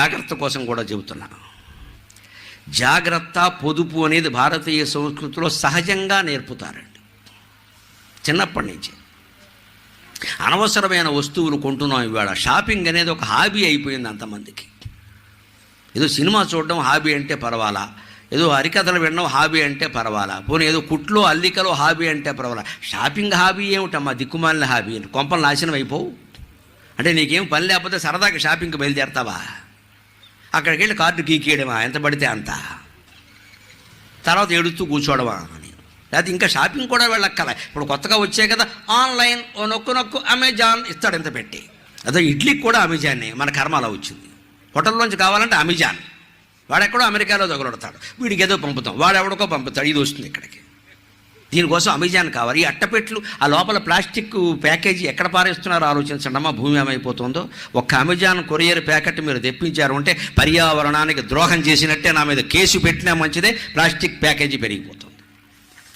జాగ్రత్త కోసం కూడా చెబుతున్నా. జాగ్రత్త పొదుపు అనేది భారతీయ సంస్కృతిలో సహజంగా నేర్పుతారండి. చిన్నప్పటి నుంచి. అనవసరమైన వస్తువులు కొంటున్నాం ఇవాళ. షాపింగ్ అనేది ఒక హాబీ అయిపోయింది అంతమందికి. ఏదో సినిమా చూడడం హాబీ అంటే పర్వాలా? ఏదో హరికథలు వినడం హాబీ అంటే పర్వాలా? పోనీ ఏదో కుట్లో అల్లికలో హాబీ అంటే పర్వాలా? షాపింగ్ హాబీ ఏమిటమ్మా? దిక్కుమాలిన హాబీ. కొంపలు నాశనం అయిపోవు. అంటే నీకేం పని లేకపోతే సరదాగా షాపింగ్కి బయలుదేరతావా? అక్కడికి వెళ్ళి కార్డు గీకేయడమా? ఎంత పడితే అంత. తర్వాత ఎడుతూ కూర్చోవడమా అని. లేకపోతే ఇంకా షాపింగ్ కూడా వెళ్ళక్కల ఇప్పుడు కొత్తగా వచ్చాయి కదా ఆన్లైన్ ఓ నొక్కు నొక్కు అమెజాన్ ఇస్తాడు ఎంత పెట్టి. అదే ఇడ్లీకి కూడా అమెజానే మన కర్మ అలా వచ్చింది. హోటల్లోంచి కావాలంటే అమెజాన్. వాడెక్కడో అమెరికాలో తగులడతాడు వీడికి ఏదో పంపుతాం. వాడెవడికో పంపుతాడు. ఇది వస్తుంది ఇక్కడికి. దీనికోసం అమెజాన్ కావాలి ఈ అట్టపెట్లు ఆ లోపల ప్లాస్టిక్ ప్యాకేజీ ఎక్కడ పారేస్తున్నారో ఆలోచించండి అమ్మా భూమి ఏమైపోతుందో. ఒక్క అమెజాన్ కొరియర్ ప్యాకెట్ మీరు తెప్పించారు అంటే పర్యావరణానికి ద్రోహం చేసినట్టే నా మీద కేసు పెట్టినా మంచిదే ప్లాస్టిక్ ప్యాకేజీ పెరిగిపోతుంది.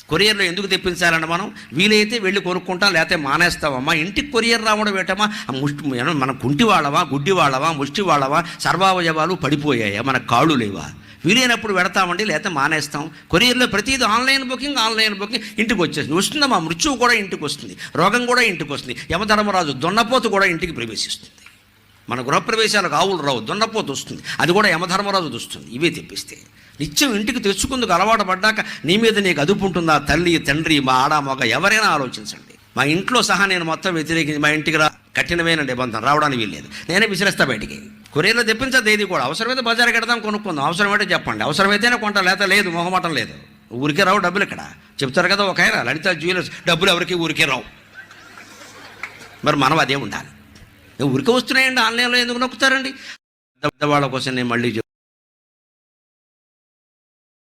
కొరియర్లో ఎందుకు తెప్పించాలండి మనం? వీలైతే వెళ్ళి కొనుక్కుంటాం లేకపోతే మానేస్తామమ్మా ఇంటికి కొరియర్ రావడం ఏంటమ్మా? ఆ ముష్టి మనం- మన కుంటి వాళ్ళమా గుడ్డి వాళ్ళవా ముష్టి వాళ్ళవా? సర్వావయవాలు పడిపోయాయా? మన కాళ్ళు లేవా? వీలైనప్పుడు పెడతామండి లేకపోతే మానేస్తాం. కొరియర్లో ప్రతిదీ ఆన్లైన్ బుకింగ్ ఆన్లైన్ బుకింగ్ ఇంటికి వచ్చేసింది వస్తుందమ్మా మృత్యువు కూడా ఇంటికి వస్తుంది రోగం కూడా ఇంటికి వస్తుంది యమధర్మరాజు దొన్నపోతు కూడా ఇంటికి ప్రవేశిస్తుంది. మన గృహప్రవేశాలకు ఆవులు రావు దొన్నపోతు వస్తుంది. అది కూడా యమధర్మరాజు వస్తుంది ఇవే తెప్పిస్తే. నిత్యం ఇంటికి తెచ్చుకుందుకు అలవాటు పడ్డాక నీ మీద నీకు అదుపు ఉంటుందా? తల్లి తండ్రి మా ఆడ మగ ఎవరైనా ఆలోచించండి. మా ఇంట్లో సహా నేను మొత్తం వ్యతిరేకించి మా ఇంటికి రా. కఠినమైన నిబంధన రావడానికి వీల్లేదు. నేనే విసిరేస్తా బయటికి. కొరియర్లో తెప్పించదు ఏది కూడా. అవసరమైతే బజార్ కడదాం కొనుక్కుందాం. అవసరమైతే చెప్పండి. అవసరమైతేనే కొంట లేత లేదు మొహమాటం లేదు. ఊరికే రావు డబ్బులు ఇక్కడ. చెప్తారు కదా ఒక ఆయన లలిత జ్యువెలర్స్ డబ్బులు ఎవరికి? ఊరికే రావు. మరి మనం అదే ఉండాలి. ఊరికే వస్తున్నాయండి ఆన్లైన్లో ఎందుకు నొక్కుతారండి? పెద్దవాళ్ళ కోసం నేను మళ్ళీ